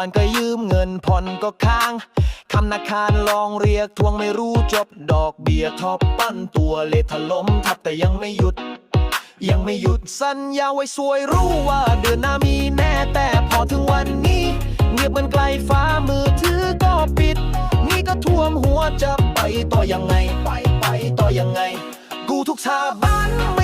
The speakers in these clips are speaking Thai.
บ้านก็ยืมเงินผ่อนก็ค้างคำนาคารลองเรียกทวงไม่รู้จบดอกเบี้ยทบปั้นตัวเลทถล่มทับแต่ยังไม่หยุด ยังไม่หยุดสัญญาไว้สวยรู้ว่าเดือนหน้ามีแน่แต่พอถึงวันนี้ เงียบมือนไกลฟ้ามือถือก็ปิด นี่ก็ท่วมหัวจะไปต่อยังไง ไปไปต่อยังไง กูทุกชาบ้าน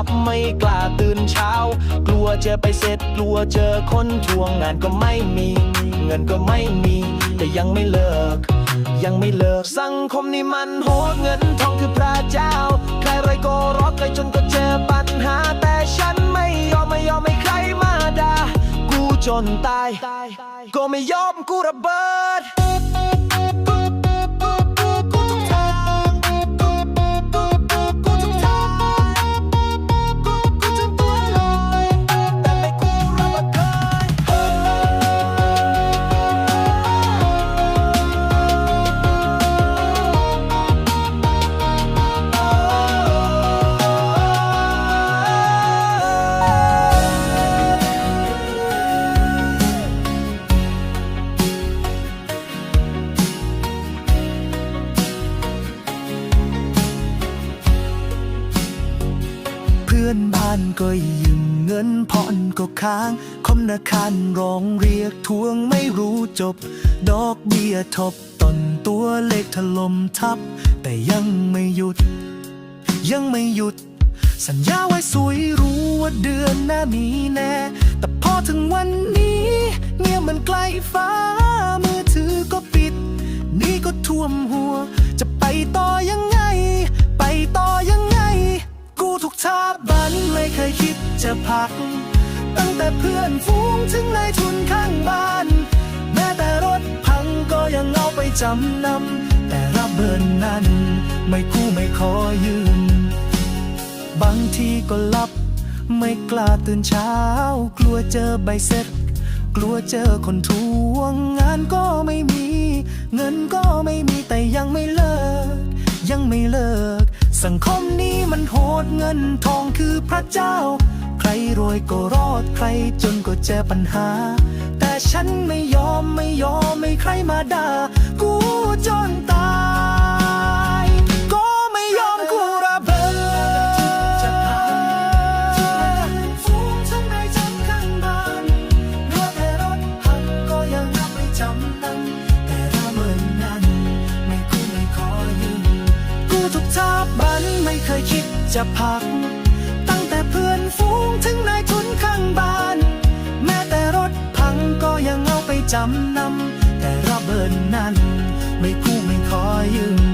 ลับไม่กล้าตื่นเช้า กลัวจอไปเสร็จกลัวเจอคนทวงงานก็ไม่มี เงินก็ไม่มี แต่ยังไม่เลิก ยังไม่เลิกสังคมนี่มันโหดเงินทองคือพระเจ้า ใครไรก็รอใครจนก็เจอปัญหา แต่ฉันไม่ยอมไม่ยอมให้ใครมาด่ากูจนตาย ก็ไม่ยอมกูระเบิด อนบ้านก็ยืมเงินผ่อนก็ค้างคมนาคารร้องเรียกทวงไม่รู้จบ ดอกเบี้ยทบต้นตัวเลขถล่มทับ แต่ยังไม่หยุด ยังไม่หยุด สัญญาไว้สวยรู้ว่าเดือนหน้ามีแน่ แต่พอถึงวันนี้ เงียบมันไกลฟ้า มือถือก็ปิด นี่ก็ท่วมหัว จะไปต่อยังไง ไปต่อยัง จะพัก ตั้งแต่เพื่อนฝูงถึงนายทุนข้างบ้าน แม้แต่รถพังก็ยังเอาไปจำนำแต่รับเบินนั้น ไม่กู้ไม่ขอยืม บางทีก็หลับ ไม่กล้าตื่นเช้า กลัวเจอใบเสร็จ กลัวเจอคนทวงงานก็ไม่มี เงินก็ไม่มีแต่ยังไม่เลิก ยังไม่เลิกสังคมนี้มันโหดเงินทองคือพระเจ้า ใครรวยก็รอดใครจนก็เจอปัญหา แต่ฉันไม่ยอมไม่ยอมไม่ใครมาด่า กูจนตาย ก็ไม่ยอมกูระเบิดฝูงทั้งในจำข้างบ้านรถแต่รถพังก็ยังรับไปจำนำแต่ละเมื่อนั้นไม่กูไม่ขอยืมกูทุกทาบบันไม่เคยคิดจะพัก ฟูงถึงนายทุนข้างบ้าน แม้แต่รถพังก็ยังเอาไปจำนำแต่ระเบิดนั้น ไม่คู่ไม่ขอยืม